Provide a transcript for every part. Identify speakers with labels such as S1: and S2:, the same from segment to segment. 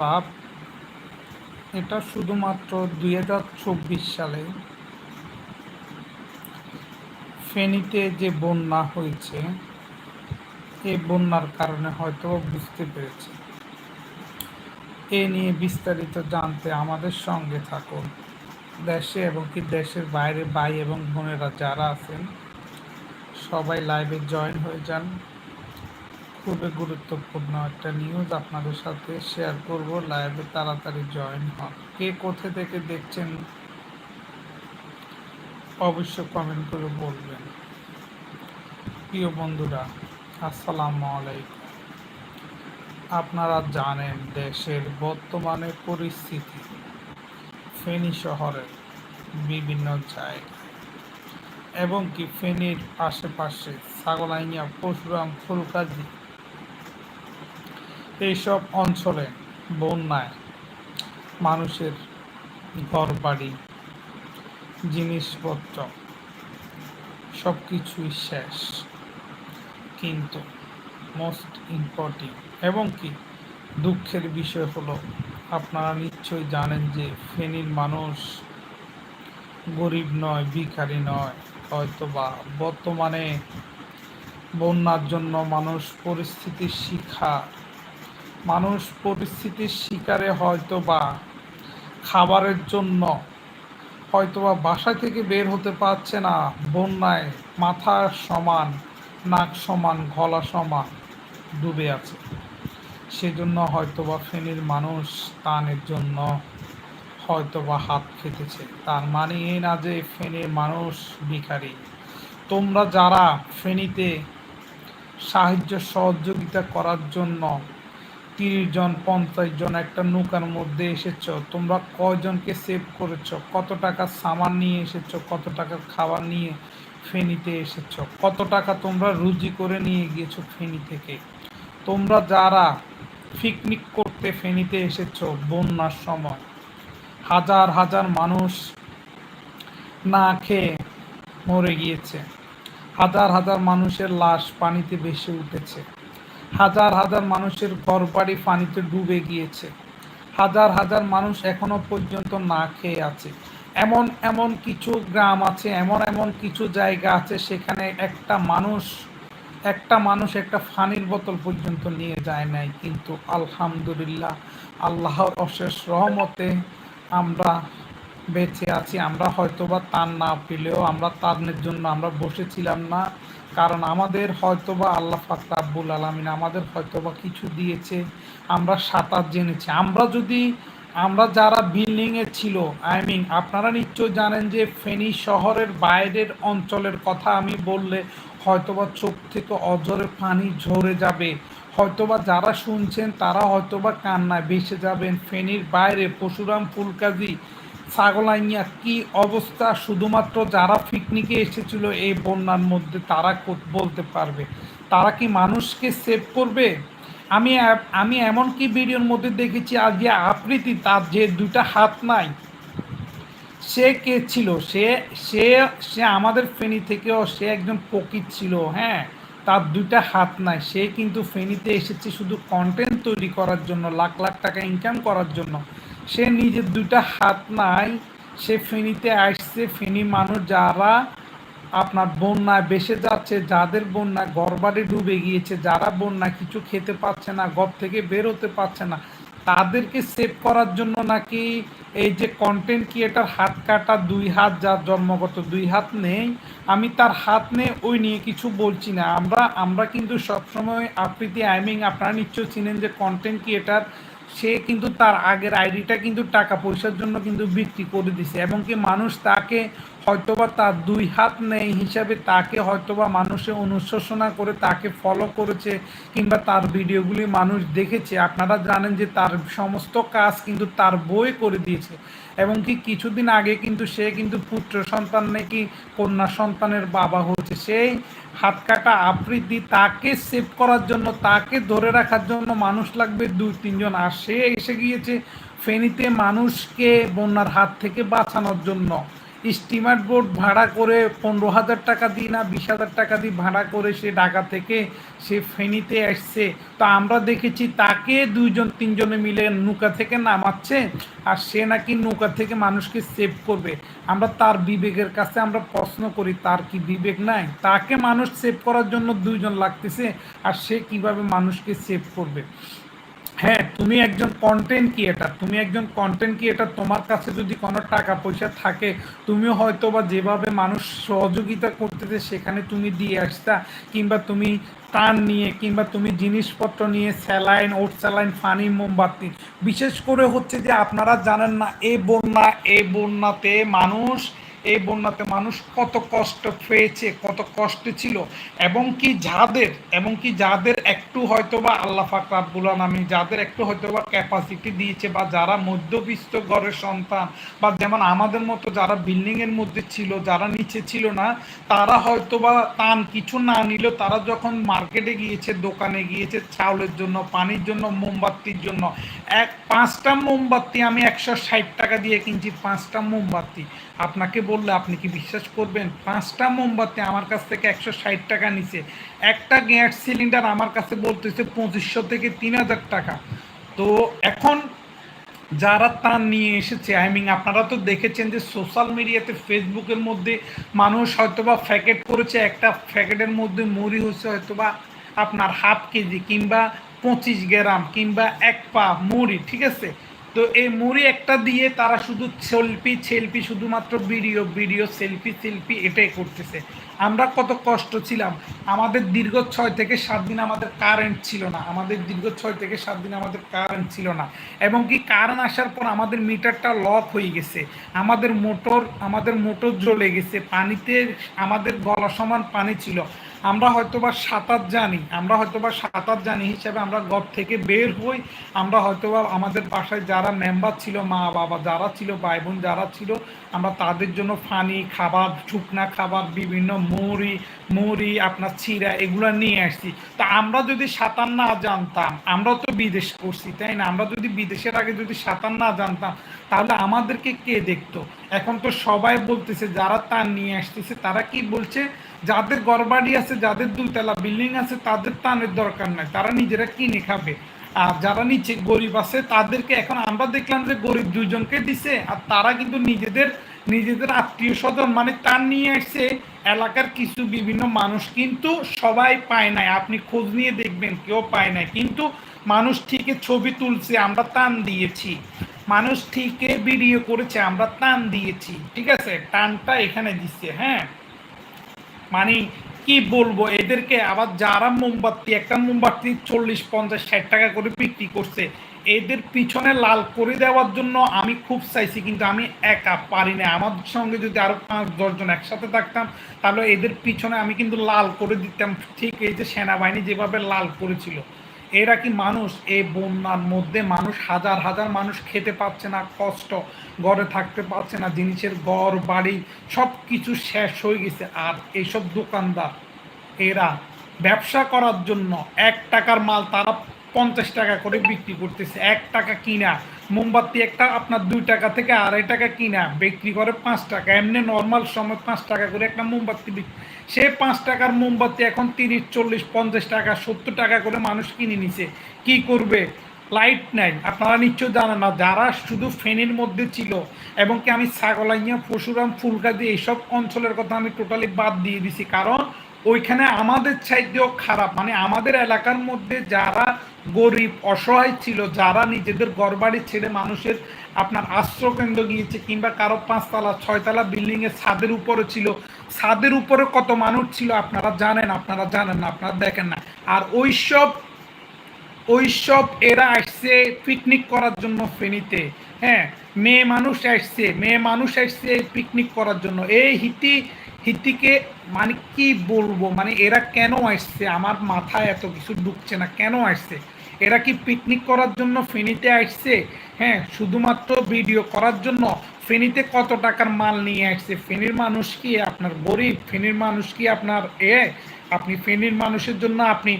S1: পাপ। এটা শুধুমাত্র দুই হাজার চব্বিশ সালে ফেনীতে যে বন্যা হয়েছে এই বন্যার কারণে হয়তো বুঝতে পেরেছে এ নিয়ে বিস্তারিত জানতে আমাদের সঙ্গে থাকুন। দেশে এবং কি দেশের বাইরে ভাই এবং বোনেরা যারা আছেন, সবাই লাইভে জয়েন হয়ে যান। খুবই গুরুত্বপূর্ণ একটা নিউজ আপনাদের সাথে শেয়ার করব লাইভে তাড়াতাড়ি জয়েন হন। কে কোথা থেকে দেখছেন অবশ্য কমেন্ট করে বলবেন। প্রিয় বন্ধুরা, আসসালামু আলাইকুম। আপনারা জানেন দেশের বর্তমানে পরিস্থিতি। ফেনী শহরের বিভিন্ন জায়গায় এবং কি ফেনীর আশেপাশে ছাগলাইয়া পশুরাম ফুলকাজি এইসব অঞ্চলে বন্যায় মানুষের ঘর বাড়ি জিনিসপত্র সব কিছুই শেষ। কিন্তু মোস্ট ইম্পর্টেন্ট এবং কি দুঃখের বিষয় হলো, আপনারা নিশ্চয়ই জানেন যে ফেনীর মানুষ গরিব নয়, ভিখারি নয় হয়তো বা বর্তমানে বন্যার জন্য মানুষ পরিস্থিতির শিকার। মানুষ পরিস্থিতির শিকারে হয়তো বা খাবারের জন্য হয়তো বা বাসা থেকে বের হতে পারছে না, বন্যায় মাথা সমান, নাক সমান, গলা সমান ডুবে আছে। সেজন্য হয়তো বা ফেনীর মানুষ তানের জন্য হয়তো বা হাত খেতেছে তার মানে এই না যে ফেনীর মানুষ ভিখারি। তোমরা যারা ফেনীতে সাহায্য সহযোগিতা করার জন্য তিরিশ জন পঞ্চাশ জন একটা নৌকার মধ্যে এসেছ। তোমরা কয়জনকে সেভ করেছ? কত টাকা সামান নিয়ে এসেছ? কত টাকা খাবার নিয়ে ফেনীতে এসেছ? কত টাকা তোমরা রুজি করে নিয়ে গিয়েছো ফেনী থেকে? তোমরা যারা পিকনিক করতে ফেনীতে এসেছ বন্যার সময়, হাজার হাজার মানুষ না খেয়ে মরে গিয়েছে। হাজার হাজার মানুষের লাশ পানিতে ভেসে উঠেছে। হাজার হাজার মানুষের ঘর বাড়ি পানিতে ডুবে গিয়েছে। হাজার হাজার মানুষ এখনও পর্যন্ত না খেয়ে আছে। এমন এমন কিছু গ্রাম আছে, এমন এমন কিছু জায়গা আছে, সেখানে একটা মানুষ একটা মানুষ একটা ফানির বোতল পর্যন্ত নিয়ে যায় নাই। কিন্তু আলহামদুলিল্লাহ, আল্লাহর অশেষ রহমতে আমরা বেঁচে আছি। আমরা হয়তোবা তার না পেলেও আমরা তাদের জন্য আমরা বসেছিলাম না। কারণ আমাদের হয়তোবা আল্লাহ ফাক রাব্বুল আলমিন আমাদের হয়তোবা কিছু দিয়েছে, আমরা সাঁতার জেনেছি। আমরা যদি, আমরা যারা বিল্ডিংয়ে ছিল আই মিন আপনারা নিশ্চয় জানেন যে ফেনী শহরের বাইরের অঞ্চলের কথা আমি বললে হয়তোবা চোখ থেকে অজরে পানি ঝরে যাবে। হয়তোবা যারা শুনছেন তারা হয়তোবা কান্নায় বেসে যাবেন। ফেনীর বাইরে পশুরাম ফুলকাজি ছাগলাইয়া কি অবস্থা? শুধুমাত্র যারা পিকনিকে এসেছিল এই বন্যার মধ্যে তারা বলতে পারবে। তারা কি মানুষকে সেভ করবে? আমি আমি এমন কি ভিডিওর মধ্যে দেখেছি, আজকে আবৃত্তি তার যে দুটা হাত নাই, সে কে ছিল? সে সে সে আমাদের ফেনি থেকেও সে একজন পকিট ছিল হ্যাঁ? তার দুইটা হাত নাই, সে কিন্তু ফেনিতে এসেছে শুধু কন্টেন্ট তৈরি করার জন্য, লাখ লাখ টাকা ইনকাম করার জন্য। সে নিজের দুইটা হাত নাই, সে ফেনিতে আসছে, ফেনি মানুষ যারা আপনার বন্যায় বেসে যাচ্ছে, যাদের বন্যা ঘরবাড়ি ডুবে গিয়েছে, যারা বন্যা কিছু খেতে পাচ্ছে না, ঘর থেকে বের হতে পারছে না, তাদেরকে সেভ করার জন্য নাকি এই যে কন্টেন্ট ক্রিয়েটার হাত কাটা দুই হাত যার জন্মগত দুই হাত নেই, আমি তার হাত নেই, ওই নিয়ে কিছু বলছি না। আমরা আমরা কিন্তু সবসময় আবৃত্তি আইমিং আপনারা নিশ্চয় চিনেন যে কন্টেন্ট ক্রিয়েটার সে কিন্তু তার আগের আইডিটা কিন্তু টাকা পয়সার জন্য কিন্তু বিক্রি করে দিছে। এবং কি মানুষ তাকে হয়তোবা তার দুই হাত নেই হিসাবে তাকে হয়তোবা মানুষে অনুশোচনা করে তাকে ফলো করেছে কিংবা তার ভিডিওগুলি মানুষ দেখেছে। আপনারা জানেন যে তার সমস্ত কাজ কিন্তু তার বই করে দিয়েছে। এবং কি কিছুদিন আগে কিন্তু সে কিন্তু পুত্র সন্তান নাকি কন্যা সন্তানের বাবা হচ্ছে সেই হাত কাটা আবৃত্তি তাকে সেভ করার জন্য, তাকে ধরে রাখার জন্য মানুষ লাগবে দুই, তিনজন। আর সে এসে গিয়েছে ফেনীতে মানুষকে বন্যার হাত থেকে বাঁচানোর জন্য। স্টিমার বোট ভাড়া করে পনেরো হাজার টাকা দিই না, বিশ হাজার টাকা দিয়ে ভাড়া করে সে ঢাকা থেকে সে ফেনীতে আসছে তো আমরা দেখেছি তাকে দুইজন, তিনজনে মিলে নৌকা থেকে নামাচ্ছে আর সে নাকি নৌকা থেকে মানুষকে সেভ করবে। আমরা তার বিবেকের কাছে আমরা প্রশ্ন করি, তার কি বিবেক নাই? তাকে মানুষ সেভ করার জন্য দুইজন লাগতেছে আর সে কীভাবে মানুষকে সেভ করবে? হ্যাঁ তুমি একজন কন্টেন্ট ক্রিয়েটার তুমি একজন কন্টেন্ট ক্রিয়েটার তোমার কাছে যদি কোনো টাকা পয়সা থাকে, তুমিও হয়তো বা যেভাবে মানুষ সহযোগিতা করতেছে, সেখানে তুমি দিয়ে আসতা, কিংবা তুমি টান নিয়ে, কিংবা তুমি জিনিসপত্র নিয়ে, স্যালাইন, ওট স্যালাইন, ফানি মোমবাতি। বিশেষ করে হচ্ছে যে আপনারা জানেন না, এ বন্যা, এ বন্যাতে মানুষ এই বন্যাতে মানুষ কত কষ্ট পেয়েছে, কত কষ্ট ছিল, এবং কি যাদের, এবং কি যাদের একটু হয়তো বা আল্লাহ ফাকরাবুল নামে যাদের একটু হয়তো বা ক্যাপাসিটি দিয়েছে বা যারা মধ্যবিত্ত ঘরের সন্তান বা যেমন আমাদের মতো যারা বিল্ডিংয়ের মধ্যে ছিল, যারা নিচে ছিল না, তারা হয়তো বা তান কিছু না নিল তারা যখন মার্কেটে গিয়েছে, দোকানে গিয়েছে, চাউলের জন্য, পানির জন্য, মোমবাতির জন্য এক পাঁচটা মোমবাতি আমি একশো ষাট টাকা দিয়ে কিনছি, পাঁচটা মোমবাতি। আপনাকে বললে আপনি কি বিশ্বাস করবেন? পাঁচটা মোমবাতি আমার কাছ থেকে একশো ষাট টাকা নিছে। একটা গ্যাস সিলিন্ডার আমার কাছে বলতেছে পঁচিশশো থেকে তিন হাজার টাকা। তো এখন যারা তার নিয়ে এসেছে আই মিন আপনারা তো দেখেছেন যে সোশ্যাল মিডিয়াতে ফেসবুকের মধ্যে মানুষ হয়তোবা ফ্যাকেট করেছে, একটা ফ্যাকেটের মধ্যে মুড়ি হচ্ছে হয়তোবা আপনার হাফ কেজি কিংবা পঁচিশ গ্রাম কিংবা এক পা মুড়ি, ঠিক আছে? তো এই মুড়ি একটা দিয়ে তারা শুধু সেলফি সেলফি শুধুমাত্র ভিডিও ভিডিও, সেলফি সেলফি, এটাই করতেছে। আমরা কত কষ্ট ছিলাম। আমাদের দীর্ঘ ছয় থেকে সাত দিন আমাদের কারেন্ট ছিল না। আমাদের দীর্ঘ ছয় থেকে সাত দিন আমাদের কারেন্ট ছিল না। এবং কি কারেন্ট আসার পর আমাদের মিটারটা লক হয়ে গেছে। আমাদের মোটর আমাদের মোটর জ্বলে গেছে। পানিতে আমাদের গলা সমান পানি ছিল। আমরা হয়তোবা সাঁতার জানি, আমরা হয়তোবা সাঁতার জানি হিসাবে আমরা ঘর থেকে বের হই, আমরা হয়তোবা আমাদের বাসায় যারা মেম্বার ছিল, মা, বাবা যারা ছিল ভাই বোন যারা ছিল, আমরা তাদের জন্য ফানি খাবার, শুকনা খাবার, বিভিন্ন মুড়ি মুড়ি, আপনার চিরা এগুলো নিয়ে আসছি। তা আমরা যদি সাঁতার না জানতাম, আমরা তো বিদেশ করছি তাই না? আমরা যদি বিদেশের আগে যদি সাঁতার না জানতাম, তাহলে আমাদেরকে কে দেখতো? এখন তো সবাই বলতেছে, যারা তার নিয়ে আসতেছে, তারা কি বলছে? যাদের গড়বাড়ি আছে, যাদের দুইতলা বিল্ডিং আছে, তাদের টানের দরকার নাই। তারা নিজেরা কিনে খাবে। আর যারা নিচে গরিব আছে, তাদেরকে এখন আমরা দেখলাম যে গরিব দুইজনকে দিছে, আর তারা কিন্তু নিজেদের নিজেদের আত্মীয় স্বজন মানে তার নিয়ে আসছে, এলাকার কিছু বিভিন্ন মানুষ কিন্তু সবাই পায় নাই। আপনি খোঁজ নিয়ে দেখবেন, কেউ পায় নাই। কিন্তু মানুষ ঠিকই ছবি তুলছে, আমরা টান দিয়েছি। মানুষ ঠিকই ভিডিও করেছে, আমরা টান দিয়েছি। ঠিক আছে? টানটা এখানে দিচ্ছে হ্যাঁ? মানে কি বলব, এদেরকে আবার যারা মোমবাতি, একটা মোমবাতি চল্লিশ, পঞ্চাশ, ষাট টাকা করে বিক্রি করছে, এদের পিছনে লাল করে দেওয়ার জন্য আমি খুব চাইছি, কিন্তু আমি একা পারি না। আমার সঙ্গে যদি আরও পাঁচ দশজন একসাথে থাকতাম, তাহলে এদের পিছনে আমি কিন্তু লাল করে দিতাম। ঠিক এই যে সেনাবাহিনী যেভাবে লাল করেছিল এরা কি মানুষ? এই বন্যার মধ্যে মানুষ হাজার হাজার মানুষ খেতে পাচ্ছে না, কষ্ট, ঘরে থাকতে পারছে না, জিনিসের ঘর, বাড়ি সব কিছু শেষ হয়ে গেছে। আর এইসব দোকানদার, এরা ব্যবসা করার জন্য এক টাকার মাল তারা পঞ্চাশ টাকা করে বিক্রি করতেছে। এক টাকা কিনা, মোমবাতি একটা আপনার দুই টাকা থেকে আড়াই টাকা কিনা, বিক্রি করে পাঁচ টাকা। এমনি নর্মাল সময় পাঁচ টাকা করে একটা মোমবাতি বিক্রি সে পাঁচ টাকার মোমবাতি এখন তিরিশ, চল্লিশ, পঞ্চাশ টাকা, সত্তর টাকা করে মানুষ কিনে নিছে। কি করবে? লাইট নাই। আপনারা নিশ্চয় জানেন না, যারা শুধু ফেনের মধ্যে ছিল এবং কি আমি ছাগলাইয়া, পশুরাম ফুলকাদি এইসব অঞ্চলের কথা আমি টোটালি বাদ দিয়ে দিছি। কারণ ওইখানে আমাদের চাইতেও খারাপ। মানে আমাদের এলাকার মধ্যে যারা গরিব, অসহায় ছিল, যারা নিজেদের ঘরবাড়ি ছেড়ে মানুষের আপনার আশ্রয়কেন্দ্র গিয়েছে কিংবা কারও পাঁচতলা, ছয়তলা বিল্ডিংয়ের ছাদের উপরে ছিল, ছাদের উপরে কত মানুষ ছিল আপনারা জানেন আপনারা জানেন না, আপনারা দেখেন না। আর ওইসব ওইসব এরা আসছে পিকনিক করার জন্য ফেনীতে। হ্যাঁ মেয়ে মানুষ আসছে, মেয়ে মানুষ আসছে পিকনিক করার জন্য। এই হিতি হিতিকে মানে কি বলব? মানে এরা কেন আসছে? আমার মাথায় এত কিছু ঢুকছে না। কেন আসছে? এরা কি পিকনিক করার জন্য ফেনীতে আসছে? হ্যাঁ শুধুমাত্র ভিডিও করার জন্য? ফেনীতে কত টাকার মাল নিয়ে আসছে? ফেনীর মানুষ কি আপনার গরিব? ফেনীর মানুষ কি আপনার এ? আপনি ফেনীর মানুষের জন্য আপনি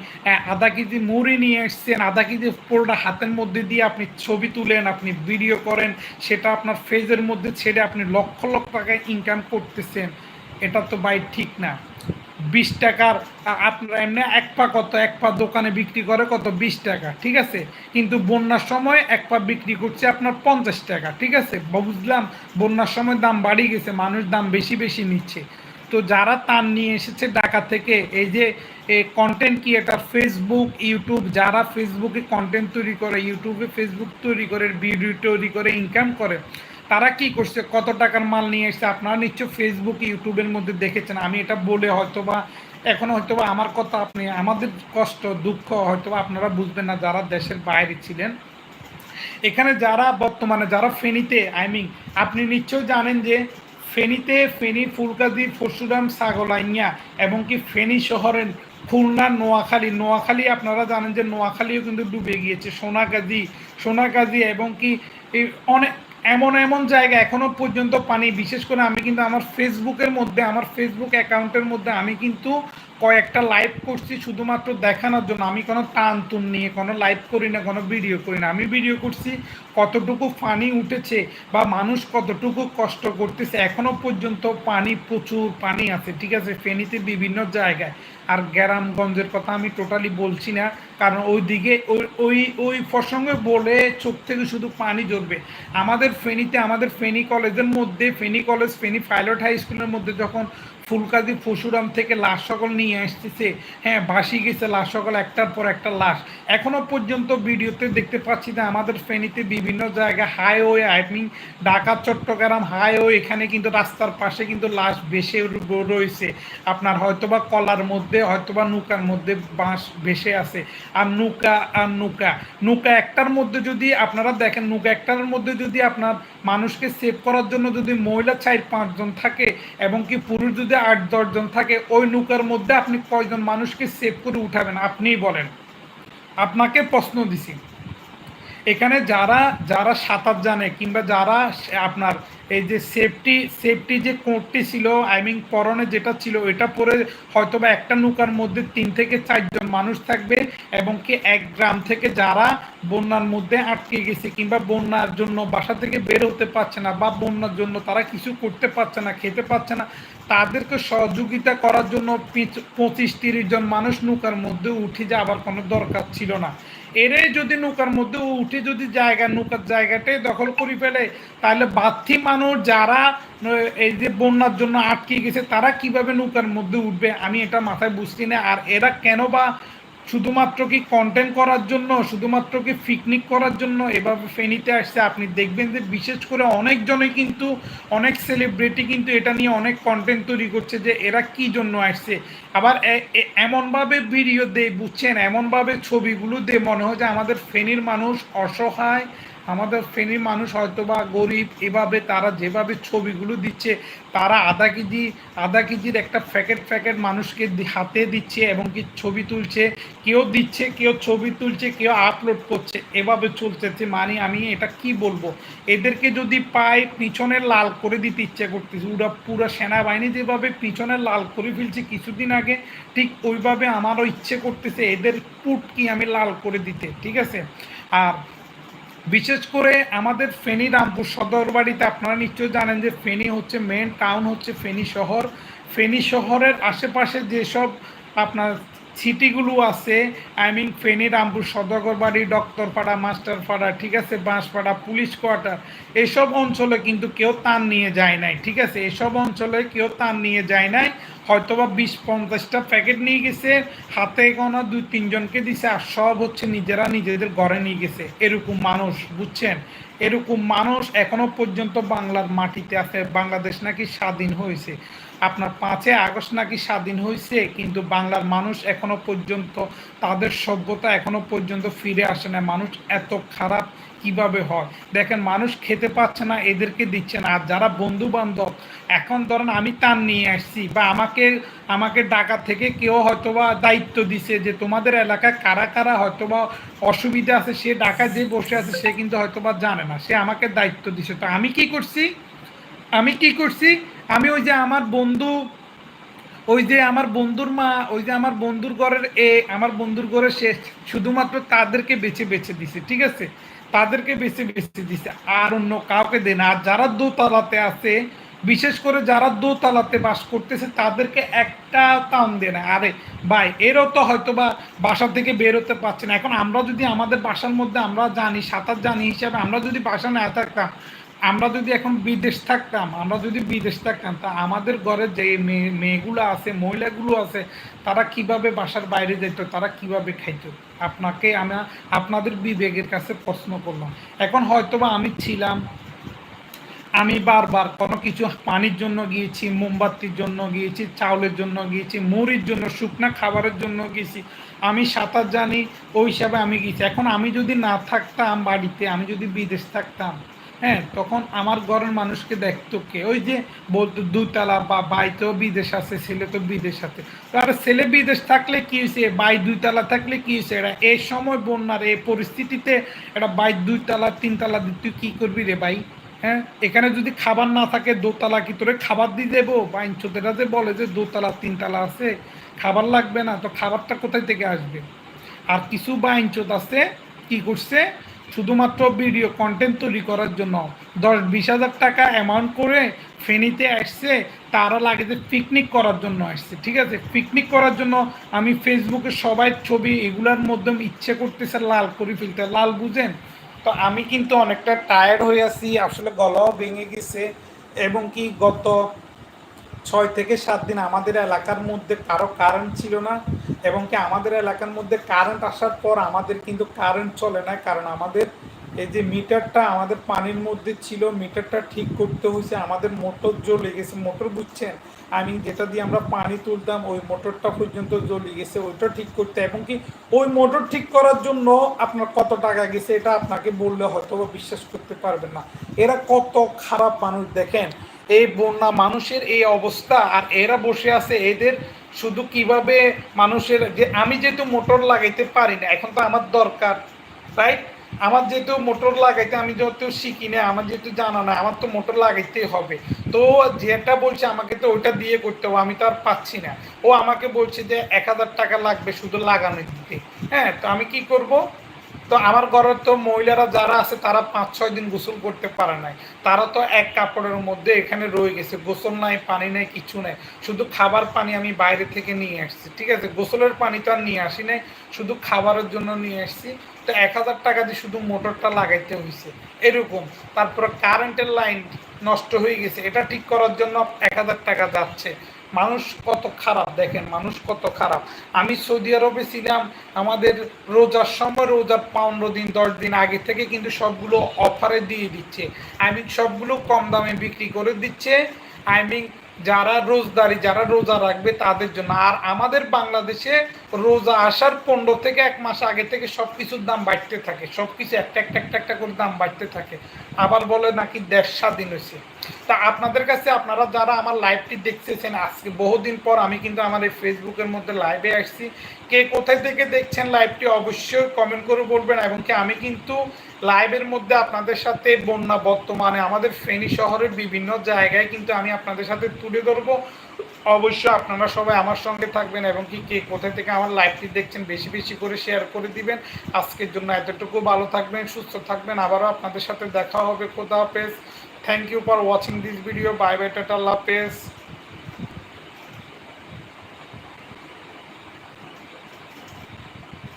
S1: আধা কেজি মুড়ি নিয়ে এসছেন আধা কেজি পুরোটা হাতের মধ্যে দিয়ে আপনি ছবি তুলেন, আপনি ভিডিও করেন, সেটা আপনার ফেজের মধ্যে ছেড়ে আপনি লক্ষ লক্ষ টাকা ইনকাম করতেছেন। এটা তো ভাই ঠিক না। বিশ টাকার আপনারা এমনি এক পা কত? এক পা দোকানে বিক্রি করে কত? বিশ টাকা, ঠিক আছে? কিন্তু বন্যার সময় এক পা বিক্রি করছে আপনার পঞ্চাশ টাকা, ঠিক আছে? বুঝলাম, বন্যার সময় দাম বাড়ি গেছে, মানুষ দাম বেশি বেশি নিচ্ছে। তো যারা তার নিয়ে এসেছে ঢাকা থেকে, এই যে কন্টেন্ট ক্রিয়েটার ফেসবুক ইউটিউব যারা ফেসবুকে কন্টেন্ট তৈরি করে ইউটিউবে ফেসবুক তৈরি করে ভিডিও তৈরি করে ইনকাম করে তারা কি করছে? কত টাকার মাল নিয়ে এসছে? আপনারা নিশ্চয় ফেসবুক ইউটিউবের মধ্যে দেখেছেন। আমি এটা বলে হয়তো বা এখন হয়তো বা আমার কথা আপনি, আমাদের কষ্ট, দুঃখ হয়তো আপনারা বুঝবেন না, যারা দেশের বাইরে ছিলেন। এখানে যারা বর্তমানে, যারা ফেনীতে আই মিন আপনি নিশ্চয় জানেন যে ফেনীতে ফেনী ফুলকাদি পরশুরাম, সাগলাইয়া এবং কি ফেনী শহরের খুলনা, নোয়াখালী নোয়াখালী আপনারা জানেন যে নোয়াখালীও কিন্তু ডুবে গিয়েছে। সোনাগাজী সোনাগাজী এবং কি অনেক এমন এমন জায়গা এখনও পর্যন্ত পানি, বিশেষ করে আমি কিন্তু আমার ফেসবুকের মধ্যে, আমার ফেসবুক অ্যাকাউন্টের মধ্যে আমি কিন্তু কয়েকটা লাইভ করছি শুধুমাত্র দেখানোর জন্য। আমি কোনো টান তুন নিয়ে কোনো লাইভ করি না, কোনো ভিডিও করি না। আমি ভিডিও করছি কতটুকু পানি উঠেছে বা মানুষ কতটুকু কষ্ট করতেছে। এখনও পর্যন্ত পানি প্রচুর পানি আছে, ঠিক আছে? ফেনীতে বিভিন্ন জায়গায়। আর গ্রামগঞ্জের কথা আমি টোটালি বলছি না। কারণ ওই দিকে ওই ওই ওই প্রসঙ্গে বলে চোখ থেকে শুধু পানি জ্বলবে আমাদের ফেনীতে, আমাদের ফেনী কলেজের মধ্যে, Feni college, Feni pilot high স্কুলের মধ্যে যখন ফুলকাদি পশুরাম থেকে লাশ সকল নিয়ে আসতেছে। হ্যাঁ ভাসি গেছে লাশ সকল একটার পর একটা লাশ। এখনও পর্যন্ত ভিডিওতে দেখতে পাচ্ছি যে আমাদের ফেনীতে বিভিন্ন জায়গায় highway I mean Dhaka, Chattogram highway, এখানে কিন্তু রাস্তার পাশে কিন্তু লাশ ভেসে রয়েছে। আপনার হয়তোবা কলার মধ্যে, হয়তোবা নৌকার মধ্যে বাঁশ ভেসে আছে। আর নৌকা আর নৌকা। নৌকা একটার মধ্যে যদি আপনারা দেখেন, নৌকা একটার মধ্যে যদি আপনার মানুষকে সেভ করার জন্য যদি মহিলা চার পাঁচজন থাকে এবং কি পুরুষ যদি আট দশজন থাকে, ওই নৌকার মধ্যে আপনি কয়জন মানুষকে সেভ করে উঠাবেন? আপনিই বলেন। আপনাকে প্রশ্ন দিছি। এখানে যারা যারা সাঁতার জানে কিংবা যারা আপনার এই যে সেফটি সেফটি যে কোটটি ছিল আই মিন পরনে যেটা ছিল এটা পরে হয়তো বা একটা নৌকার মধ্যে তিন থেকে চারজন মানুষ থাকবে এবং কি এক গ্রাম থেকে যারা বন্যার মধ্যে আটকে গেছে কিংবা বন্যার জন্য বাসা থেকে বের হতে পারছে না বা বন্যার জন্য তারা কিছু করতে পারছে না, খেতে পারছে না, তাদেরকে সহযোগিতা করার জন্য পিচ- পঁচিশ, তিরিশ জন মানুষ নৌকার মধ্যে উঠে যাওয়ার কোনো দরকার ছিল না। এরে যদি নৌকার মধ্যে উঠে যদি জায়গা, নৌকার জায়গাটাই দখল করে ফেলে, তাহলে বাথি মানুষ যারা এই যে বন্যার জন্য আটকে গেছে, তারা কীভাবে নৌকার মধ্যে উঠবে? আমি এটা মাথায় বুঝছি না। আর এরা কেন বা শুধুমাত্র কি কন্টেন্ট করার জন্য, শুধুমাত্র কি পিকনিক করার জন্য এভাবে ফেনীতে আসছে? আপনি দেখবেন যে বিশেষ করে অনেকজনে কিন্তু, অনেক সেলিব্রিটি কিন্তু এটা নিয়ে অনেক কন্টেন্ট তৈরি করছে যে এরা কি জন্য আসছে? আবার এমনভাবে ভিডিও দেয় বুঝছেন? এমনভাবে ছবিগুলো দিয়ে মনে হয় যে আমাদের ফেনীর মানুষ অসহায় আমাদের ফেনীর মানুষ হয়তো বা গরিব, এভাবে তারা যেভাবে ছবিগুলো দিচ্ছে, তারা আধা কেজি, আধা কেজির একটা প্যাকেট প্যাকেট মানুষকে হাতে দিচ্ছে এবং কি ছবি তুলছে, কেউ দিচ্ছে, কেউ ছবি তুলছে, কেউ আপলোড করছে, এভাবে চলতেছে। মানে আমি এটা কি বলব? এদেরকে যদি পাই পিছনে লাল করে দিতে ইচ্ছে করতেছে, ওরা পুরো সেনাবাহিনী যেভাবে পিছনে লাল করে ফেলছে কিছুদিন আগে, ঠিক ওইভাবে আমারও ইচ্ছে করতেছে এদের পুট কি আমি লাল করে দিতে, ঠিক আছে? আর বিশেষ করে আমাদের ফেনী রামপুর সদর বাড়িতে আপনারা নিশ্চয়ই জানেন যে ফেনী হচ্ছে মেন টাউন হচ্ছে ফেনী শহর। ফেনী শহরের আশেপাশে যেসব আপনার সিটিগুলো আছে আই মিন ফেনী রামপুর সদর বাড়ি ডক্টরপাড়া মাস্টারপাড়া, ঠিক আছে, বাঁশপাড়া, পুলিশ কোয়ার্টার, এসব অঞ্চলে কিন্তু কেউ তান নিয়ে যায় নাই, ঠিক আছে, এসব অঞ্চলে কেউ তান নিয়ে যায় নাই। হয়তোবা বিশ পঞ্চাশটা প্যাকেট নিয়ে গেছে, হাতে গোনা দুই তিনজনকে দিছে আর সব হচ্ছে নিজেরা নিজেদের ঘরে নিয়ে গেছে। এরকম মানুষ, বুঝছেন? এরকম মানুষ এখনও পর্যন্ত বাংলার মাটিতে আছে, বাংলাদেশ নাকি স্বাধীন হয়েছে। আপনার পাঁচে আগস্ট নাকি স্বাধীন হয়েছে, কিন্তু বাংলার মানুষ এখনও পর্যন্ত তাদের সভ্যতা এখনও পর্যন্ত ফিরে আসে না মানুষ এত খারাপ কীভাবে হয়? দেখেন, মানুষ খেতে পাচ্ছে না, এদেরকে দিচ্ছে না। আর যারা বন্ধু বান্ধব এখন ধরেন আমি তার নিয়ে আসছি বা আমাকে আমাকে ঢাকা থেকে কেউ হয়তোবা দায়িত্ব দিছে যে তোমাদের এলাকায় কারা কারা হয়তোবা অসুবিধা আছে, সে ঢাকায় যে বসে আছে, সে কিন্তু হয়তোবা জানে না। সে আমাকে দায়িত্ব দিছে। তো আমি কি করছি? আমি কি করছি? আমি ওই যে আমার বন্ধু, ওই যে আমার বন্ধুর মা, ওই যে আমার বন্ধুর ঘরের এ, আমার বন্ধুর ঘরে সে শুধুমাত্র তাদেরকে বেছে বেছে দিছে, ঠিক আছে? তাদেরকে বেছে বেছে দিছে। আর অন্য কাউকে দেয় না। আর যারা দোতলাতে আছে, বিশেষ করে যারা দোতলাতে বাস করতেছে, তাদেরকে একটা টান দেয় না। আরে ভাই, এরও তো হয়তো বা বাসা থেকে বেরোতে পারছে না। এখন আমরা যদি আমাদের বাসার মধ্যে আমরা জানি, সাঁতার জানি হিসাবে আমরা যদি বাসা না থাকতাম আমরা যদি এখন বিদেশ থাকতাম, আমরা যদি বিদেশ থাকতাম, তা আমাদের ঘরে যে মেয়ে, মেয়েগুলো আছে, মহিলাগুলো আছে, তারা কীভাবে বাসার বাইরে যেত, তারা কীভাবে খাইত? আপনাকে আমি, আপনাদের বিবেকের কাছে প্রশ্ন করলাম। এখন হয়তোবা আমি ছিলাম, আমি বারবার কোনো কিছু পানির জন্য গিয়েছি, মোমবাতির জন্য গিয়েছি, চাউলের জন্য গিয়েছি, মুড়ির জন্য, শুকনা খাবারের জন্য গিয়েছি, আমি সাঁতার জানি, ওই হিসাবে আমি গিয়েছি। এখন আমি যদি না থাকতাম বাড়িতে, আমি যদি বিদেশ থাকতাম হ্যাঁ তখন আমার ঘরের মানুষকে দেখতো কে? ওই যে বলতো, দুতলা বা বাই তো বিদেশ আছে, ছেলে তো বিদেশ আছে। তো আর ছেলে বিদেশ থাকলে কি হয়েছে বাই দুইতলা থাকলে কি হয়েছে এরা এই সময় বন্যার এই পরিস্থিতিতে এটা বাই দুইতলা, তিনতলা তুই কি করবি রে ভাই? হ্যাঁ এখানে যদি খাবার না থাকে, দোতলা কি তোরে খাবার দিয়ে দেবো? বাইন চোদ্দটা যে বলে যে দোতলা, তিনতলা আছে, খাবার লাগবে না, তো খাবারটা কোথায় থেকে আসবে? আর কিছু বাইন চোদ আছে, কি করছে? শুধুমাত্র ভিডিও কন্টেন্ট তৈরি করার জন্য। দশ বিশ হাজার টাকা অ্যামাউন্ট করে ফেনীতে আসছে, তারা লাগে যে পিকনিক করার জন্য আসছে, ঠিক আছে? পিকনিক করার জন্য আমি ফেসবুকে সবাই ছবি এগুলার মধ্যে ইচ্ছে করতেছে লাল করে ফেলতে। লাল, বুঝেন? তো আমি কিন্তু অনেকটা টায়ার্ড হয়ে আছি, আসলে গলাও ভেঙে গেছে এবং কি গত ছয় থেকে সাত দিন আমাদের এলাকার মধ্যে কারও কারেন্ট ছিল না এবং কি আমাদের এলাকার মধ্যে কারেন্ট আসার পর আমাদের কিন্তু কারেন্ট চলে না। কারণ আমাদের এই যে মিটারটা আমাদের পানির মধ্যে ছিল, মিটারটা ঠিক করতে হয়েছে, আমাদের মোটর জ্বলে গেছে। মোটর বুঝছেন? আমি যেটা দিয়ে আমরা পানি তুলতাম, ওই মোটরটা পর্যন্ত জ্বলে গেছে, ওইটা ঠিক করতে। এবং কি ওই মোটর ঠিক করার জন্য আপনার কত টাকা গেছে, এটা আপনাকে বললে হয়তো বিশ্বাস করতে পারবেন না। এরা কত খারাপ মানুষ, দেখেন। এই বন্যা মানুষের এই অবস্থা আর এরা বসে আছে এদের শুধু কীভাবে মানুষের যে আমি যেহেতু মোটর লাগাইতে পারি না, এখন তো আমার দরকার রাইট আমার যেহেতু মোটর লাগাইতে আমি যেহেতু শিখি না, আমার যেহেতু জানা না, আমার তো মোটর লাগাইতেই হবে। তো যেটা বলছে আমাকে তো ওইটা দিয়ে করতে হবে, আমি তো আর পাচ্ছি না। ও আমাকে বলছে যে এক হাজার টাকা লাগবে শুধু লাগানো দিতে হ্যাঁ তো আমি কি করব? তো আমার ঘরের তো মহিলারা যারা আছে, তারা পাঁচ, ছয় দিন গোসল করতে পারে নাই। তারা তো এক কাপড়ের মধ্যে এখানে রয়ে গেছে। গোসল নাই, পানি নাই, কিছু নাই। শুধু খাবার পানি আমি বাইরে থেকে নিয়ে আসছি, ঠিক আছে? গোসলের পানি তো আর নিয়ে আসি নাই, শুধু খাবারের জন্য নিয়ে আসছি। তো এক হাজার টাকা দিয়ে শুধু মোটরটা লাগাইতে হয়েছে এরকম। তারপরে কারেন্টের লাইন নষ্ট হয়ে গেছে। এটা ঠিক করার জন্য এক হাজার টাকা যাচ্ছে। মানুষ কত খারাপ, দেখেন মানুষ কত খারাপ। আমি সৌদি আরবে ছিলাম, আমাদের রোজার সময় রোজার পনেরো দিন, দশ দিন আগে থেকে কিন্তু সবগুলো অফারে দিয়ে দিচ্ছে। আই মিন সবগুলো কম দামে বিক্রি করে দিচ্ছে। আই মিন যারা রোজদারি, যারা রোজা রাখবে তাদের জন্য। আর আমাদের বাংলাদেশে রোজা আসার পনেরো থেকে এক মাস আগে থেকে সব কিছুর দাম বাড়তে থাকে। সব কিছু একটা একটা একটা একটা করে দাম বাড়তে থাকে। আবার বলে নাকি দেশ স্বাধীন হয়েছে। তা আপনাদের কাছে আপনারা যারা আমার লাইভটি দেখতেছেন, আজকে বহুদিন পর আমি কিন্তু আমার এই ফেসবুকের মধ্যে লাইভে আসছি। কে কোথায় থেকে দেখছেন লাইভটি অবশ্যই কমেন্ট করে বলবেন এবং কি আমি কিন্তু লাইভের মধ্যে আপনাদের সাথে বন্যা বর্তমানে আমাদের ফেনী শহরের বিভিন্ন জায়গায়, কিন্তু আমি আপনাদের সাথে তুলে ধরবো। অবশ্যই আপনারা সবাই আমার সঙ্গে থাকবেন এবং কি কে কোথায় থেকে আমার লাইভটি দেখছেন বেশি বেশি করে শেয়ার করে দিবেন। আজকের জন্য এতটুকু। ভালো থাকবেন, সুস্থ থাকবেন। আবারও আপনাদের সাথে দেখা হবে। খোদা হাফেজ। Thank you for watching this video bye bye tata. আল্লাহ হাফেজ।